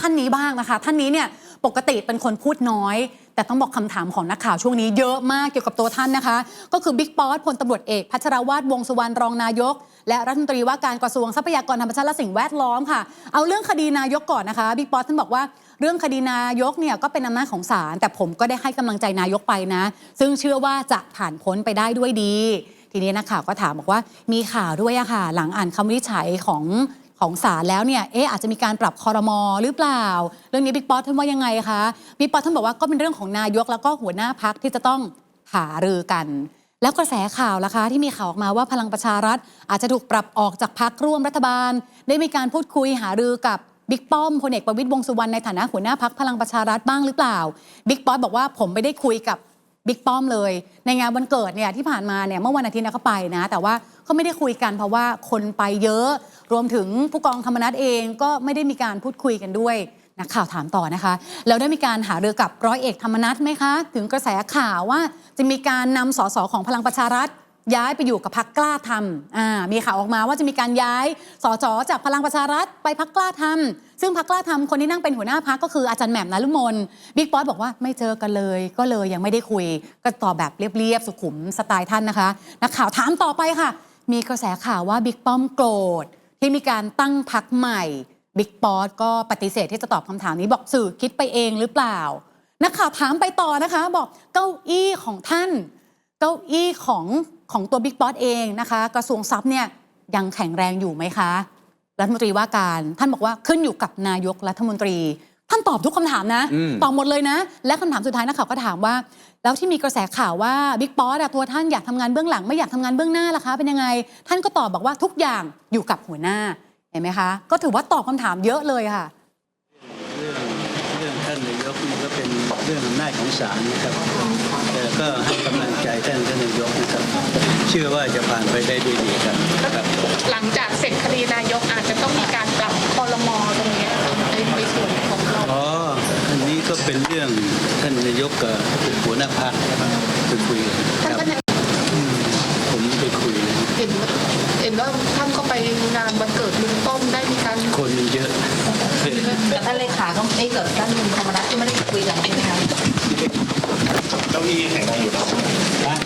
ท่านนี้บ้างนะคะ ท่านนี้เนี่ยปกติเป็นคนพูดน้อย แต่ต้องบอกคำถามของนักข่าวช่วงนี้เยอะมากเกี่ยวกับตัวท่านนะคะ ก็คือบิ๊กป๊อตพลตำรวจเอกพัชรวาทวงสุวรรณรองนายก และรัฐมนตรีว่าการกระทรวงทรัพยากรธรรมชาติและสิ่งแวดล้อมค่ะเอาเรื่องคดีนายกก่อนนะคะบิ๊กป๊อตท่านบอกว่าเรื่องคดีนายกเนี่ยก็เป็นอำนาจของศาลแต่ผมก็ได้ให้กำลังใจนายกไปนะ ซึ่งเชื่อว่าจะผ่านพ้นไปได้ด้วยดี ทีนี้นักข่าวก็ถามบอกว่ามีข่าวด้วยอะค่ะ หลังอ่านคำวินิจฉัยของ ของศาลแล้วเนี่ยเอ๊ะอาจจะมีการปรับคอรมอหรือเปล่า เรื่องนี้บิ๊กป๊อตท่านว่ายังไงคะบิ๊กป๊อตท่านบอกว่าก็เป็นเรื่องของนายกแล้วก็หัวหน้าพักที่จะต้องหารือกัน แล้วกระแสข่าวล่ะคะ ที่มีข่าวออกมาว่าพลังประชารัฐ อาจจะถูกปรับออกจากพักร่วมรัฐบาล ได้มีการพูดคุยหารือกับบิ๊กป้อมพลเอกประวิตยวงสุวรรณในฐานะหัวหน้าพักพลังประชารัฐบ้างหรือเปล่าบิ๊กป๊อตบอกว่าผมไม่ได้คุยกับ บิ๊กป้อมเลย ในงานวันเกิดเนี่ยที่ผ่านมาเนี่ยเมื่อวันอาทิตย์เนี่ยเขาไปนะ แต่ว่าเขาไม่ได้คุยกันเพราะว่าคนไปเยอะ รวมถึงผู้กองธรรมนัฐเองก็ไม่ได้มีการพูดคุยกันด้วยนักข่าวถามต่อนะคะแล้วได้มีการหาเรือกับร้อยเอกธรรมนัฐไหมคะ ถึงกระแสข่าวว่าจะมีการนำสสของพลังประชารัฐ ย้ายไปอยู่กับพักกล้าทำมีข่าวออกมาว่าจะมีการย้ายสสจากพลังประชารัฐไปพักกล้าทำซึ่งพักกล้าทำคนที่นั่งเป็นหัวหน้าพักก็คืออาจารย์แหม่มนฤมลบิ๊กป๊อตบอกว่าไม่เจอกันเลย ก็เลยยังไม่ได้คุย ก็ตอบแบบเรียบๆสุขุมสไตล์ท่านนะคะนักข่าวถามต่อไปค่ะ มีกระแสข่าวว่าบิ๊กป้อมโกรธที่มีการตั้งพักใหม่บิ๊กป๊อตก็ปฏิเสธที่จะตอบคำถามนี้บอกสื่อคิดไปเองหรือเปล่านักข่าวถามไปต่อนะคะ บอกเก้าอี้ของท่าน เก้าอี้ของ ของตัวบิ๊กบอสเองนะคะ กระทรวงทรัพย์เนี่ยยังแข็งแรงอยู่ไหมคะ รัฐมนตรีว่าการ ท่านบอกว่าขึ้นอยู่กับนายกรัฐมนตรี ท่านตอบทุกคำถามนะอืมตอบหมดเลยนะ และคำถามสุดท้ายนักข่าวก็ถามว่า แล้วที่มีกระแสข่าวว่าบิ๊กบอสตัวท่านอยากทำงานเบื้องหลัง ไม่อยากทำงานเบื้องหน้าล่ะคะเป็นยังไง ท่านก็ตอบบอกว่าทุกอย่างอยู่กับหัวหน้าเห็นไหมคะ ก็ถือว่าตอบคำถามเยอะเลยค่ะเรื่องเรื่องท่านนายกนี่ก็เป็นเรื่องอำนาจของศาลนะครับแต่ก็ให้กำลังใจท่านท่านนายกนะครับ เชื่อว่าจะผ่านไปได้ด้วยดีครับครับ หลังจากเสร็จคดีนายกอาจจะต้องมีการปรับคอรมอตรงเนี้ยในในส่วนของเราอ๋อ อันนี้ก็เป็นเรื่องท่านนายกกับหัวหน้าพรรคไปคุยกันคท่านรับก็เนี่ยอืมผมไปคุยเลยเห็นเห็นว่าท่านก็ไปงานวันเกิดลุงป้อมได้มีการคนมันเยอะกับท่านเลขาก็ไอ้ยกับท่านธรรมนัฐก็ไม่ได้คุยกันใช่ไหมคะ เก้าอี้แข็งแรงอยู่แล้ว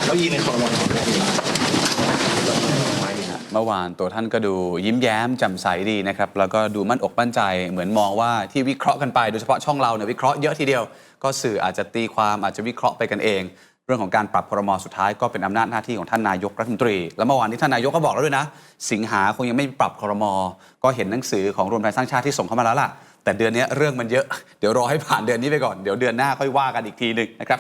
เก้าอี้ในคอรมอแข็งแรงอยู่แล้ว เมื่อวานตัวท่านก็ดูยิ้มแย้มแจ่มใสดีนะครับ แล้วก็ดูมั่นอกมั่นใจ เหมือนมองว่าที่วิเคราะห์กันไปโดยเฉพาะช่องเราเนี่ยวิเคราะห์เยอะทีเดียว ก็สื่ออาจจะตีความอาจจะวิเคราะห์ไปกันเอง เรื่องของการปรับพรมสุดท้ายก็เป็นอำนาจหน้าที่ของท่านนายกรัฐมนตรี แล้วเมื่อวานนี้ท่านนายกก็บอกแล้วด้วยนะ สิงหาคงยังไม่ปรับครม ก็เห็นหนังสือของรวมไทยสร้างชาติที่ส่งเข้ามาแล้วล่ะ แต่เดือนนี้เรื่องมันเยอะ เดี๋ยวรอให้ผ่านเดือนนี้ไปก่อน เดี๋ยวเดือนหน้าค่อยว่ากันอีกทีหนึ่งนะครับ